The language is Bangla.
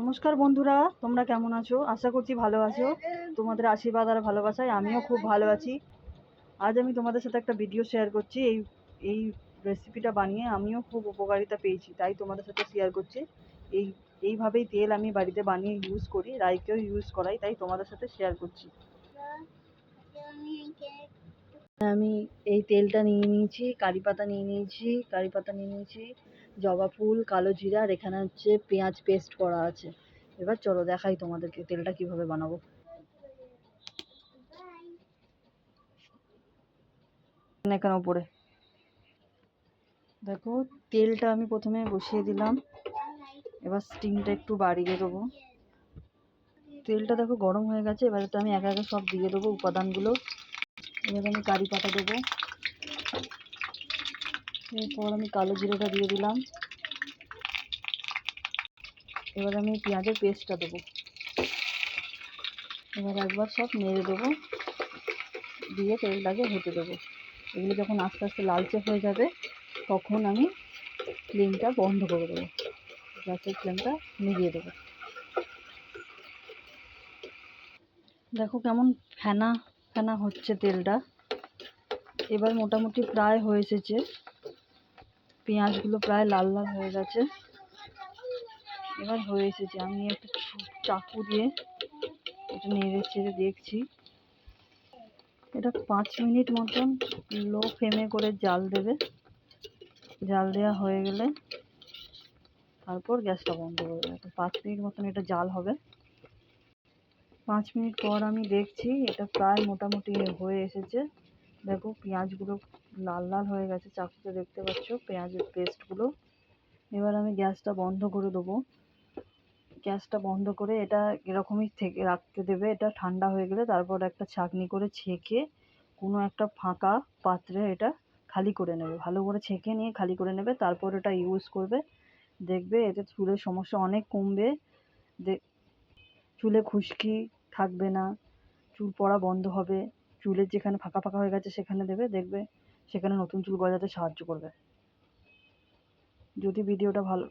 নমস্কার বন্ধুরা, তোমরা কেমন আছো? আশা করছি ভালো আছো। তোমাদের আশীর্বাদ আর ভালোবাসায় আমিও খুব ভালো আছি। আজ আমি তোমাদের সাথে একটা ভিডিও শেয়ার করছি। এই এই রেসিপিটা বানিয়ে আমিও খুব উপকারিতা পেয়েছি, তাই তোমাদের সাথে শেয়ার করছি। এই, এইভাবেই তেল আমি বাড়িতে বানিয়ে ইউজ করি রাইকেও ইউজ করাই, তাই তোমাদের সাথে শেয়ার করছি। আমি এই তেলটা নিয়ে নিয়েছি, কারি পাতা নিয়ে নিয়েছি, কারি পাতা নিয়ে নিয়েছি, জবা ফুল, কালো জিরা, আর এখানে হচ্ছে পেঁয়াজ পেস্ট করা আছে। এবার চলো দেখাই তোমাদেরকে তেলটা কীভাবে বানাবো। এখানে ওপরে। দেখো, তেলটা আমি প্রথমে বসিয়ে দিলাম। এবার স্টিমটা একটু বাড়িয়ে দেবো। তেলটা দেখো গরম হয়ে গেছে, এবার আমি একা একা সব দিয়ে দেবো উপাদানগুলো। এবার আমি কারি পাতা দেবো। এরপর আমি কালো জিরেটা দিয়ে দিলাম। এবার আমি পেঁয়াজের পেস্টটা দেবো। এবার একবার সব নেড়ে দেবো। দিয়ে তেলটাকে হতে দেবো। এগুলো যখন আস্তে আস্তে লালচে হয়ে যাবে, তখন আমি ফ্লেমটা বন্ধ করে দেবো। গ্যাসের ফ্লেমটা নিভিয়ে দেবো। দেখো কেমন ফেনা ফেনা হচ্ছে তেলটা। এবার মোটামুটি প্রায় হয়ে এসেছে। পেঁয়াজগুলো প্রায় লাল লাল হয়ে গেছে। এবার হয়ে এসেছে। আমি একটা চাকু দিয়ে এটা নেড়ে চেড়ে দেখছি। এটা পাঁচ মিনিট মতন লো ফ্লেমে করে জাল দেবে। জাল দেওয়া হয়ে গেলে তারপর গ্যাসটা বন্ধ করে দেবে। পাঁচ মিনিট মতন এটা জাল হবে। পাঁচ মিনিট পর আমি দেখছি, এটা প্রায় মোটামুটি হয়ে এসেছে। দেখো, পেঁয়াজগুলো লাল লাল হয়ে গেছে, চাকুতে দেখতে পাচ্ছ পেঁয়াজের পেস্টগুলো। এবার আমি গ্যাসটা বন্ধ করে দেবো। গ্যাসটা বন্ধ করে এটা এরকমই থেকে রাখতে দেবে। এটা ঠান্ডা হয়ে গেলে তারপর একটা ছাঁকনি করে ছেঁকে কোনো একটা ফাঁকা পাত্রে এটা খালি করে নেবে। ভালো করে ছেঁকে নিয়ে খালি করে নেবে, তারপর এটা ইউজ করবে। দেখবে এতে চুলের সমস্যা অনেক কমবে। দেখ চুলে খুশকি থাকবে না। চুল পড়া বন্ধ হবে। চুলের যেখানে ফাঁকা ফাঁকা হয়ে গেছে সেখানে দেবে, দেখবে সেখানে নতুন চুল গজাতে সাহায্য করবে। যদি ভিডিওটা ভালো